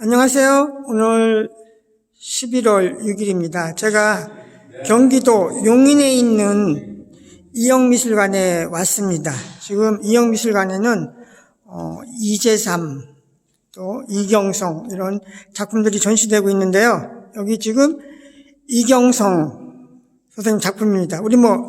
안녕하세요. 오늘 11월 6일입니다. 제가 경기도 용인에 있는 이영미술관에 왔습니다. 지금 이영미술관에는 어, 이재삼 또 이경성 이런 작품들이 전시되고 있는데요. 여기 지금 이경성 선생님 작품입니다. 우리 뭐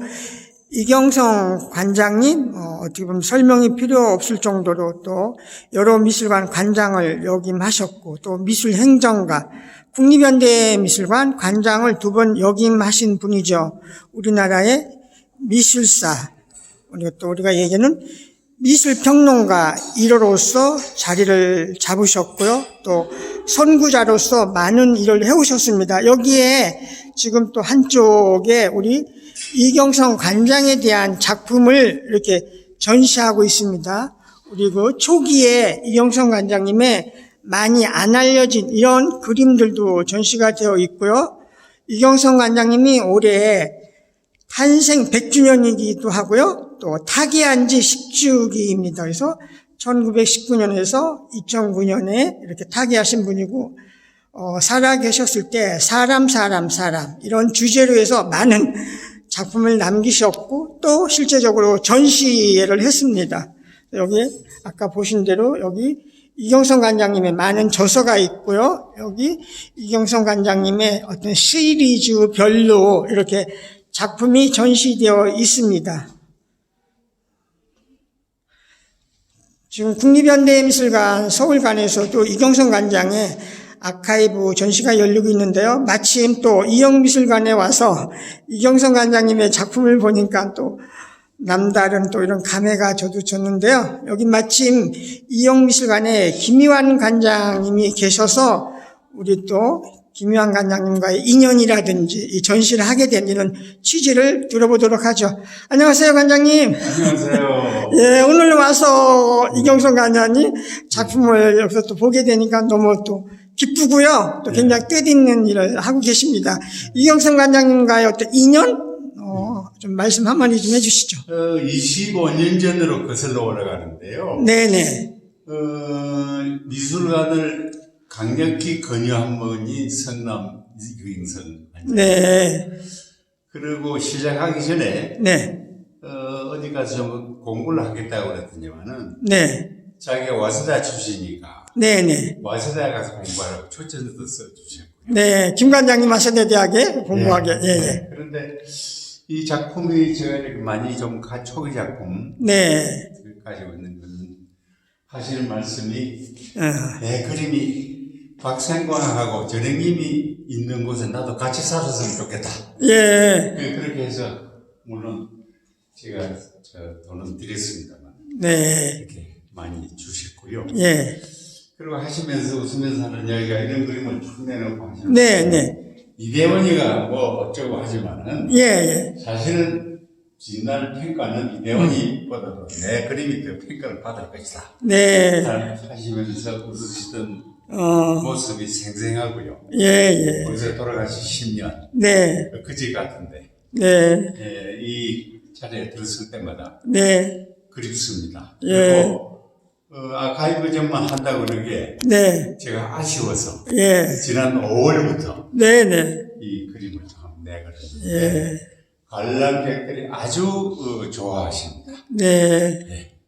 이경성 관장님 어, 어떻게 보면 설명이 필요 없을 정도로 또 여러 미술관 관장을 역임하셨고 또 미술행정가 국립현대미술관 관장을 두 번 역임하신 분이죠. 우리나라의 미술사 우리가 또 우리가 얘기하는 미술평론가 1호로서 자리를 잡으셨고요. 또 선구자로서 많은 일을 해오셨습니다. 여기에 지금 또 한쪽에 우리 이경성 관장에 대한 작품을 이렇게 전시하고 있습니다. 우리 그 초기에 이경성 관장님의 많이 안 알려진 이런 그림들도 전시가 되어 있고요. 이경성 관장님이 올해 탄생 100주년이기도 하고요. 또 타계한 지 10주기입니다. 그래서 1919년에서 2009년에 이렇게 타계하신 분이고 어, 살아 계셨을 때 사람 사람 사람 이런 주제로 해서 많은 작품을 남기셨고 또 실제적으로 전시회를 했습니다. 여기 아까 보신 대로 여기 이경성 관장님의 많은 저서가 있고요. 여기 이경성 관장님의 어떤 시리즈별로 이렇게 작품이 전시되어 있습니다. 지금 국립현대미술관 서울관에서도 이경성 관장의 아카이브 전시가 열리고 있는데요. 마침 또 이영미술관에 와서 이경성 관장님의 작품을 보니까 또 남다른 또 이런 감회가 저도 졌는데요. 여기 마침 이영미술관에 김희환 관장님이 계셔서 우리 또 김희환 관장님과의 인연이라든지 이 전시를 하게 된 이런 취지를 들어보도록 하죠. 안녕하세요, 관장님. 안녕하세요. 예, 오늘 와서 이경성 관장님 작품을 여기서 또 보게 되니까 너무 또 기쁘고요. 또 굉장히 뜻있는 일을 하고 계십니다. 이경성 관장님과의 어떤 인연? 어, 좀 말씀 한마디 좀 해주시죠. 어, 25년 전으로 거슬러 올라가는데요. 네네. 어, 미술관을 강력히 권유한 분이 성남 관장. 네. 그리고 시작하기 전에 네. 어, 어디 가서 좀 공부를 하겠다고 그랬더니만은 네. 자기가 와세다 출신이니까 네네. 와세다에 가서 공부하라고 초점도 써주셨고요. 네. 김 관장님 하세대대학에 공부하게. 예, 예. 그런데 이 작품이 제가 이렇게 많이 좀 가- 초기 작품 네. 가지고 있는 건 하시는 말씀이 어, 내 그림이 박생광하고 전행님이 있는 곳에 나도 같이 살았으면 좋겠다. 예. 네, 그렇게 해서 물론 제가 저 돈은 드렸습니다만 네. 이렇게 많이 주셨고요. 예. 그리고 하시면서 웃으면서 하는 이야기가 이런 그림을 쭉 내놓고 하시는 네, 네. 이대원이가 뭐 어쩌고 하지만은 예, 예. 사실은 진날 평가는 이대원이보다도 내 그림이 더 평가를 받을 것이다. 네. 하시면서 웃으시던 어, 모습이 생생하고요. 예, 예. 벌써 돌아가신 10년 네. 그지 같은데 네. 예, 이 자리에 들었을 때마다 네. 그립습니다. 예. 그리고 어, 아카이브 전만 한다고 그러게 네. 제가 아쉬워서 예. 지난 5월부터 네, 네. 이 그림을 좀 내거든요. 예. 관람객들이 아주 어, 좋아하십니다. 네. 네.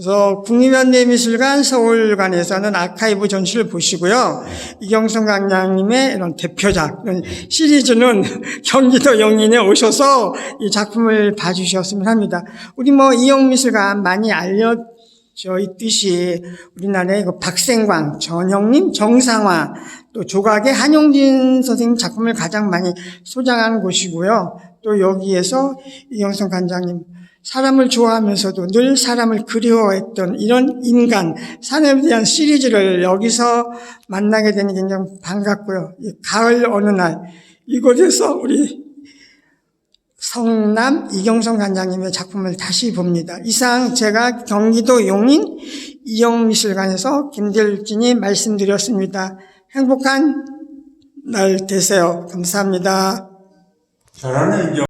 그래서 국립현대미술관 서울관에서는 아카이브 전시를 보시고요. 이경성 강장님의 이런 대표작, 이런 시리즈는 경기도 영인에 오셔서 이 작품을 봐주셨으면 합니다. 우리 뭐 이영미술관 많이 알려져 있듯이 우리나라의 그 박생광, 전영님, 정상화, 또 조각의 한용진 선생님 작품을 가장 많이 소장한 곳이고요. 또 여기에서 이경성 관장님 사람을 좋아하면서도 늘 사람을 그리워했던 이런 인간, 사람에 대한 시리즈를 여기서 만나게 되니 굉장히 반갑고요. 이 가을 어느 날 이곳에서 우리 성남 이경성 관장님의 작품을 다시 봅니다. 이상 제가 경기도 용인 이영미술관에서 김델진이 말씀드렸습니다. 행복한 날 되세요. 감사합니다. 잘하네.